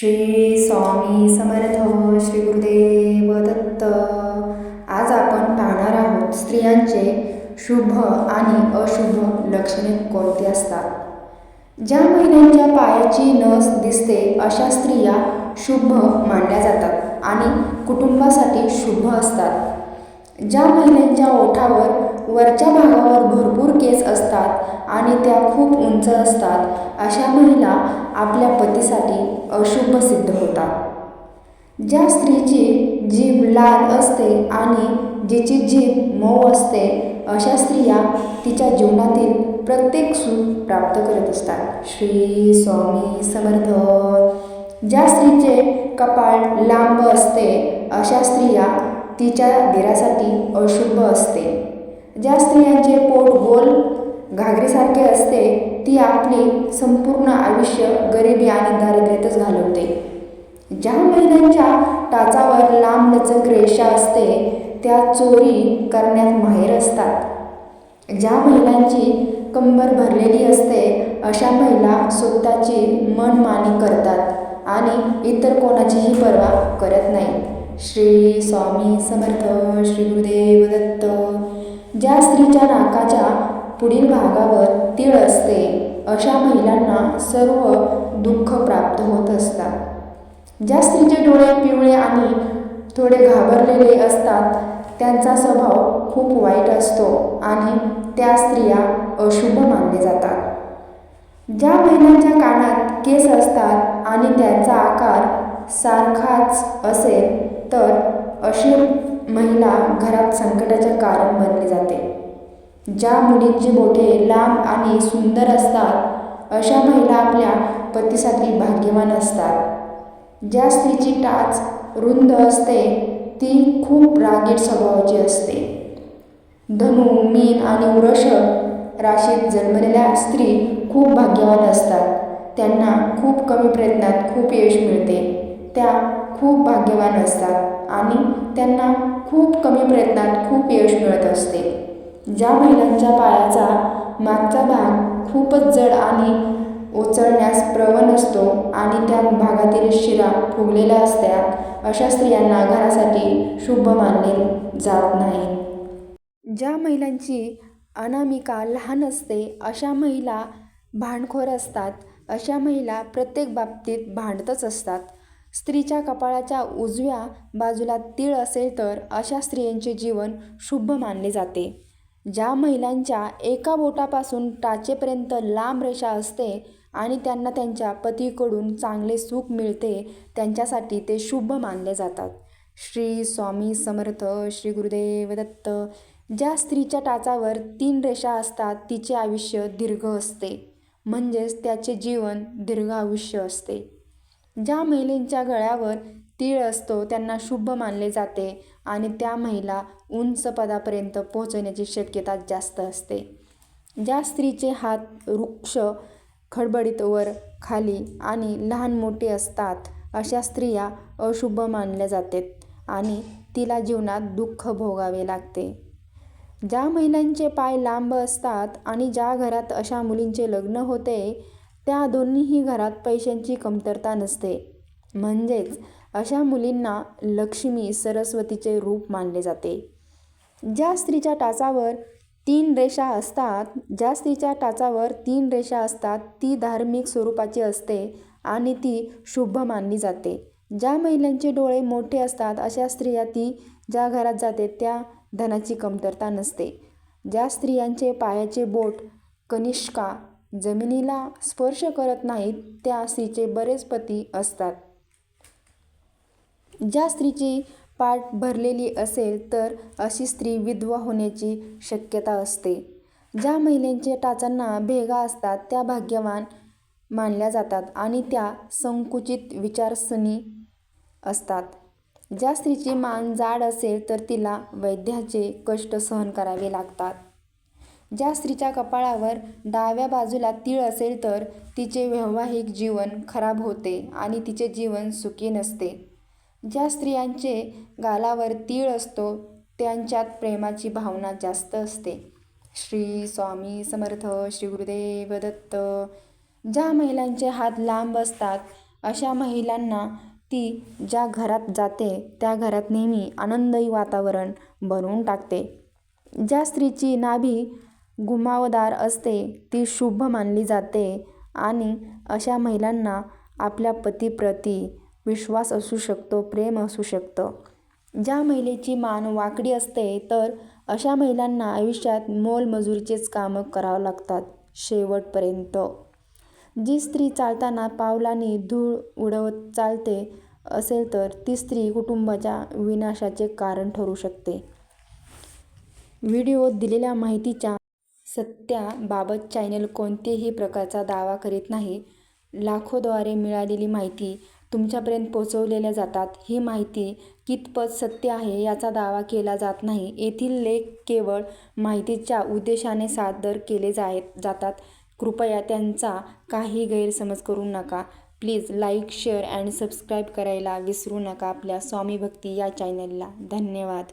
श्री स्वामी समर्थ श्री गुरुदेव दत्त. आज आपण पाहणार आहोत स्त्रियांचे शुभ आणि अशुभ लक्षणे कोणती असतात? ज्या महिलांच्या पायाची नस दिसते अशा स्त्रिया शुभ मानल्या जातात आणि कुटुंबासाठी शुभ असतात. ज्या महिलांच्या ओठावर वरच्या केस असतात आणि त्या खूप उंच असतात अशा महिला आपल्या पतीसाठी अशुभ सिद्ध होतात. ज्या स्त्रीची जीभ लाल असते आणि जिची जीभ मऊ असते अशा स्त्रिया तिच्या जीवनातील प्रत्येक सुख प्राप्त करत असतात. श्री स्वामी समर्थ. ज्या स्त्रीचे कपाळ लांब असते अशा स्त्रिया तिच्या दिरासाठी अशुभ असते. ज्या स्त्रियांचे पोट गोल घागरीसारखे असते ती आपले संपूर्ण आयुष्य गरिबी आणि दारिद्र्यातच घालवते. ज्या महिलांच्या टाचावर लांब लचक रेषा असते त्या चोरी करण्यात माहेर असतात. ज्या महिलांची कंबर भरलेली असते अशा महिला स्वतःची मनमानी करतात आणि इतर कोणाचीही पर्वा करत नाही श्री स्वामी समर्थ श्री गुरुदेव पुढील भागावर तीळ असते अशा महिलांना सर्व दुःख प्राप्त होत असतात. ज्या स्त्रीचे डोळे पिवळे आणि थोडे घाबरलेले असतात त्यांचा स्वभाव खूप वाईट असतो आणि त्या स्त्रिया अशुभ मानले जातात. ज्या महिलांच्या कानात केस असतात आणि त्यांचा आकार सारखाच असेल तर अशी महिला घरात संकटाचे कारण बनली जाते. ज्या मुलींची बोटे लांब आणि सुंदर असतात अशा महिला आपल्या पतीसाठी भाग्यवान असतात. ज्या स्त्रीची टाच रुंद असते ती खूप रागीट स्वभावाची असते. धनु मीन आणि वृष राशीत जन्मलेल्या स्त्री खूप भाग्यवान असतात. त्यांना खूप कमी प्रयत्नात खूप यश मिळते. त्या खूप भाग्यवान असतात आणि त्यांना खूप कमी प्रयत्नात खूप यश मिळत असते. ज्या महिलांच्या पायाचा मागचा भाग खूपच जड आणि उचलण्यास प्रवण असतो आणि त्या भागातील शिरा फुगलेल्या असतात अशा स्त्रियांना घरासाठी शुभ मानले जात नाही. ज्या महिलांची अनामिका लहान असते अशा महिला भांडखोर असतात. अशा महिला प्रत्येक बाबतीत भांडतच असतात. स्त्रीच्या कपाळाच्या उजव्या बाजूला तीळ असेल तर अशा स्त्रियांचे जीवन शुभ मानले जाते. ज्या महिलांच्या एका बोटापासून टाचेपर्यंत लांब रेषा असते आणि त्यांना त्यांच्या पतीकडून चांगले सुख मिळते त्यांच्यासाठी ते शुभ मानले जातात. श्री स्वामी समर्थ श्री गुरुदेव दत्त ज्या स्त्रीच्या टाचावर तीन रेषा असतात तिचे आयुष्य दीर्घ असते. म्हणजेच त्याचे जीवन दीर्घ आयुष्य असते. ज्या महिलेंच्या गळ्यावर तीळ असतो त्यांना शुभ मानले जाते आणि त्या महिला उंच पदापर्यंत पोहोचण्याची शक्यता जास्त असते. ज्या स्त्रीचे हात वृक्ष खडबडीत वर खाली आणि लहान मोठे असतात अशा स्त्रिया अशुभ मानल्या जातात आणि तिला जीवनात दुःख भोगावे लागते. ज्या महिलांचे पाय लांब असतात आणि ज्या घरात अशा मुलींचे लग्न होते त्या दोन्हीही घरात पैशांची कमतरता नसते. म्हणजेच अशा मुलींना लक्ष्मी सरस्वतीचे रूप मानले जाते. ज्या स्त्रीच्या टाचावर तीन रेषा असतात ज्या स्त्रीच्या टाचावर तीन रेषा असतात ती धार्मिक स्वरूपाची असते आणि ती शुभ मानली जाते. ज्या महिलांचे डोळे मोठे असतात अशा स्त्रिया ती ज्या घरात जाते त्या धनाची कमतरता नसते. ज्या स्त्रियांचे पायाचे बोट कनिष्का जमिनीला स्पर्श करत नाहीत त्या स्त्रीचे बरेच पती असतात. ज्या स्त्रीची पाठ भरलेली असेल तर अशी स्त्री विधवा होण्याची शक्यता असते. ज्या महिलांच्या टाचांना भेगा असतात त्या भाग्यवान मानल्या जातात आणि त्या संकुचित विचारसनी असतात. ज्या स्त्रीची मान जाड असेल तर तिला वैद्याचे कष्ट सहन करावे लागतात. ज्या स्त्रीच्या कपाळावर डाव्या बाजूला तीळ असेल तर तिचे वैवाहिक जीवन खराब होते आणि तिचे जीवन सुखी नसते. ज्या स्त्रियांचे गालावर तीळ असतो त्यांच्यात प्रेमाची भावना जास्त असते. श्री स्वामी समर्थ श्री गुरुदेव दत्त ज्या महिलांचे हात लांब असतात अशा महिलांना ती ज्या घरात जाते त्या घरात नेहमी आनंददायी वातावरण बनवून टाकते. ज्या स्त्रीची नाभी घुमावदार असते ती शुभ मानली जाते आणि अशा महिलांना आपल्या पतीप्रती विश्वास असू शकतो प्रेम असू शकतं. ज्या महिलेची मान वाकडी असते तर अशा महिलांना आयुष्यात मोलमजुरीचेच कामं करावं लागतात शेवटपर्यंत. जी स्त्री चालताना पावलांनी धूळ उडवत चालते असेल तर ती स्त्री कुटुंबाच्या विनाशाचे कारण ठरू शकते. व्हिडिओत दिलेल्या माहितीच्या सत्याबाबत चॅनल कोणतेही प्रकारचा दावा करीत नाही. लाखोद्वारे मिळालेली माहिती तुमच्यापर्यंत पोचवलेल्या जातात. ही माहिती कितपत सत्य आहे याचा दावा केला जात नाही. येथील लेख केवळ माहितीच्या उद्देशाने सादर केले जाय जातात. कृपया त्यांचा काही गैरसमज करू नका. Please like share and subscribe करायला विसरू नका. आपल्या स्वामी भक्ती या चॅनलला. धन्यवाद.